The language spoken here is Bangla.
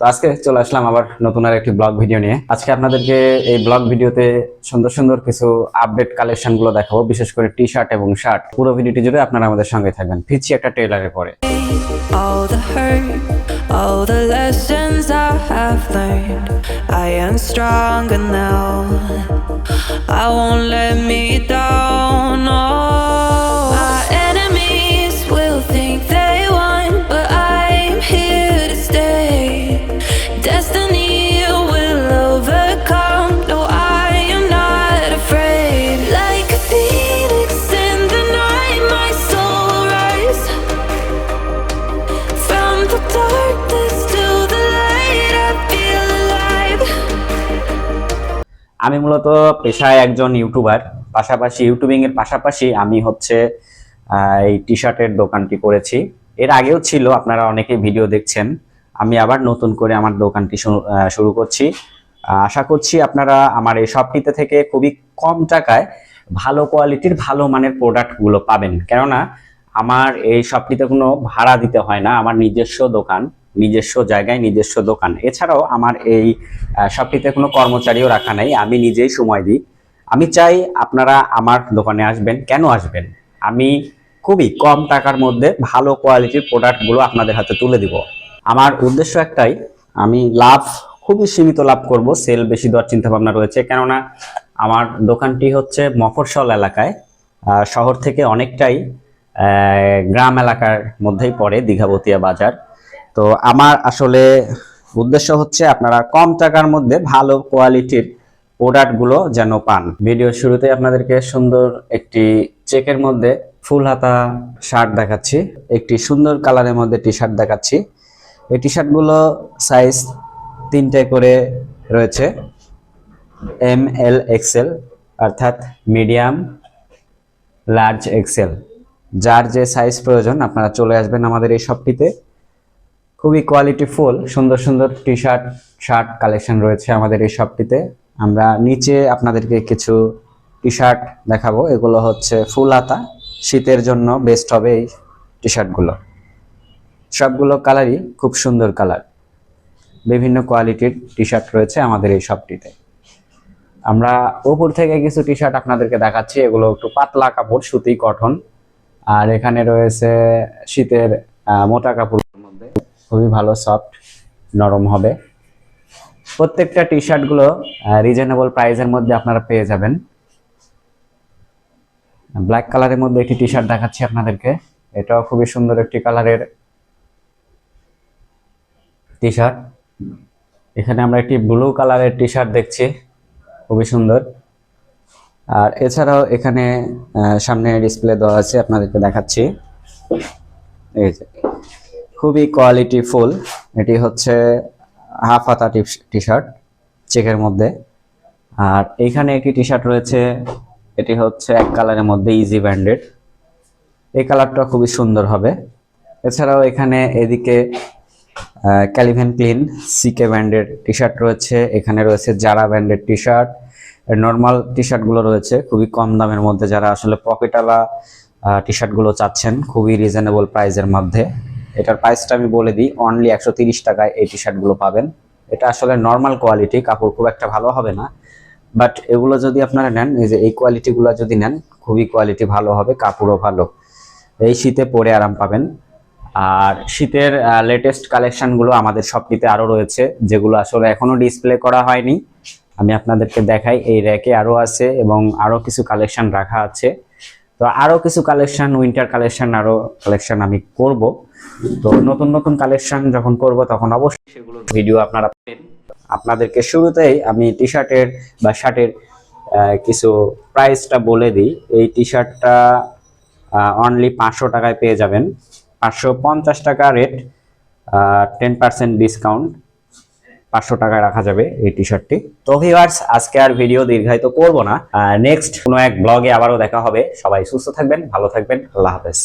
তো আজকে চলে আসলাম আবার নতুন আর একটি ব্লগ ভিডিও নিয়ে আজকে আপনাদেরকে এই ব্লগ ভিডিওতে সুন্দর সুন্দর কিছু আপডেট কালেকশনগুলো দেখাবো, বিশেষ করে টি শার্ট এবং শার্ট পুরো ভিডিওটি জুড়ে আপনারা আমাদের সঙ্গে থাকবেন ফিরছি একটা ট্রেলারে পরে all the lessons I have learned. I am stronger now. I won't let me down. No. আমি মূলত পেশায় একজন ইউটিউবার, পাশাপাশি ইউটিউবিং এর পাশাপাশি আমি হচ্ছে এই টি শার্টের দোকানটি করেছি। এর আগেও ছিল, আপনারা অনেকে ভিডিও দেখছেন। আমি আবার নতুন করে আমার দোকানটি শুরু- শুরু করছি। আশা করছি আপনারা আমার এই শপটিতে থেকে খুবই কম টাকায় ভালো কোয়ালিটির, ভালো মানের প্রোডাক্টগুলো পাবেন। কেননা, আমার এই শপটিতে কোনো ভাড়া দিতে হয় না, আমার নিজস্ব দোকান। নিজস্ব জায়গায়, নিজস্ব দোকান। এছাড়াও আমার এই শপটিতে কোনো কর্মচারীও রাখা নাই। আমি নিজেই সময় দিই। আমি চাই আপনারা আমার দোকানে আসবেন। কেন আসবেন? আমি খুবই কম টাকার মধ্যে ভালো কোয়ালিটির প্রোডাক্টগুলো আপনাদের হাতে তুলে দিব। আমার উদ্দেশ্য একটাই, আমি লাভ, খুবই সীমিত লাভ করব। সেল বেশি দেওয়ার চিন্তা ভাবনা রয়েছে। কেননা আমার দোকানটি হচ্ছে মফস্বল এলাকায়। শহর থেকে অনেকটাই গ্রাম এলাকার মধ্যেই পড়ে দীঘাবতিয়া বাজার। তো আমার আসলে উদ্দেশ্য হচ্ছে আপনারা কম টাকার মধ্যে ভালো কোয়ালিটির প্রোডাক্টগুলো যেন পান। ভিডিও শুরুতে আপনাদেরকে সুন্দর একটি চেকের মধ্যে ফুল হাতা শার্ট দেখাচ্ছি, একটি সুন্দর কালারের মধ্যে টি শার্ট দেখাচ্ছি। এই টি শার্টগুলো সাইজ তিনটে করে রয়েছে এম এল এক্সেল অর্থাৎ মিডিয়াম লার্জ এক্সেল যার যে সাইজ প্রয়োজন, আপনারা চলে আসবেন আমাদের এই শপটিতে খুবই কোয়ালিটিফুল সুন্দর সুন্দর টি শার্ট শার্ট কালেকশন রয়েছে আমাদের এই শপটিতে আমরা নিচে আপনাদেরকে কিছু টি শার্ট দেখাবো। এগুলো হচ্ছে ফুল হাতা শীতের জন্য বেস্ট হবে এই টি শার্টগুলো সবগুলো কালারই খুব সুন্দর কালার বিভিন্ন কোয়ালিটির টি শার্ট রয়েছে আমাদের এই শপটিতে আমরা উপর থেকে কিছু টি শার্ট আপনাদেরকে দেখাচ্ছি। এগুলো একটু পাতলা কাপড়, সুতি কটন আর এখানে রয়েছে শীতের মোটা মধ্যে খুবই ভালো সফট নরম হবে। প্রত্যেকটা টি শার্টগুলো রিজনেবল প্রাইসের মধ্যে আপনারা পেয়ে যাবেন। ব্ল্যাক কালারের মধ্যে একটি টি শার্ট দেখাচ্ছি আপনাদেরকে। এটাও খুবই সুন্দর একটি কালারের টি শার্ট এখানে আমরা একটি ব্লু কালারের টি শার্ট দেখছি, খুবই সুন্দর। আর এছাড়াও এখানে সামনে ডিসপ্লে দেওয়া আছে, আপনাদেরকে দেখাচ্ছি। এই যে খুবই কোয়ালিটি ফুল এটি হচ্ছে হাফ হাতা টি শার্ট চেকের মধ্যে। আর এইখানে একটি টি শার্ট রয়েছে, এটি হচ্ছে এক কালারের মধ্যে ইজি ব্যান্ডেড এই কালারটা খুবই সুন্দর হবে। এছাড়াও এখানে এদিকে ক্যালিভেন ক্লিন সিকে ব্র্যান্ডের টি শার্ট রয়েছে, এখানে রয়েছে জারা ব্র্যান্ডের টি শার্ট নর্মাল টি শার্টগুলো রয়েছে, খুবই কম দামের মধ্যে যারা আসলে পকেটালা টি শার্টগুলো চাচ্ছেন, খুবই রিজনেবল প্রাইসের মধ্যে। এটার প্রাইসটা আমি বলে দিই অনলি একশো টাকায় এই টি শার্টগুলো পাবেন। এটা আসলে নর্মাল কোয়ালিটি কাপড় খুব একটা ভালো হবে না। বাট এগুলো যদি আপনারা নেন, এই যে এই কোয়ালিটিগুলো যদি নেন, খুবই কোয়ালিটি ভালো হবে, কাপড়ও ভালো। এই শীতে পরে আরাম পাবেন। আর শীতের লেটেস্ট কালেকশনগুলো আমাদের শপটিতে আরও রয়েছে, যেগুলো আসলে এখনও ডিসপ্লে করা হয়নি। আমি আপনাদেরকে দেখাই, এই র্যাকে আরও আছে এবং আরও কিছু কালেকশন রাখা আছে। তো আরও কিছু কালেকশন উইন্টার কালেকশন আরও কালেকশন আমি করব। তো নতুন নতুন কালেকশন যখন করব, তখন অবশ্যই সেগুলোর ভিডিও আপনারা পাবেন। আপনাদেরকে শুরুতেই আমি টি শার্টের বা শার্টের কিছু প্রাইসটা বলে দিই। এই টি শার্টটা অনলি পাঁচশো টাকায় পেয়ে যাবেন। পাঁচশো পঞ্চাশ টাকা রেট টেন পার্সেন্ট ডিসকাউন্ট পাঁচশো টাকায় রাখা যাবে এই টি। শার্টটি তো ভিউয়ার্স আজকে আর ভিডিও দীর্ঘায়িত করব না। নেক্সট কোনো এক ব্লগে আবারও দেখা হবে। সবাই সুস্থ থাকবেন, ভালো থাকবেন। আল্লাহ হাফেজ।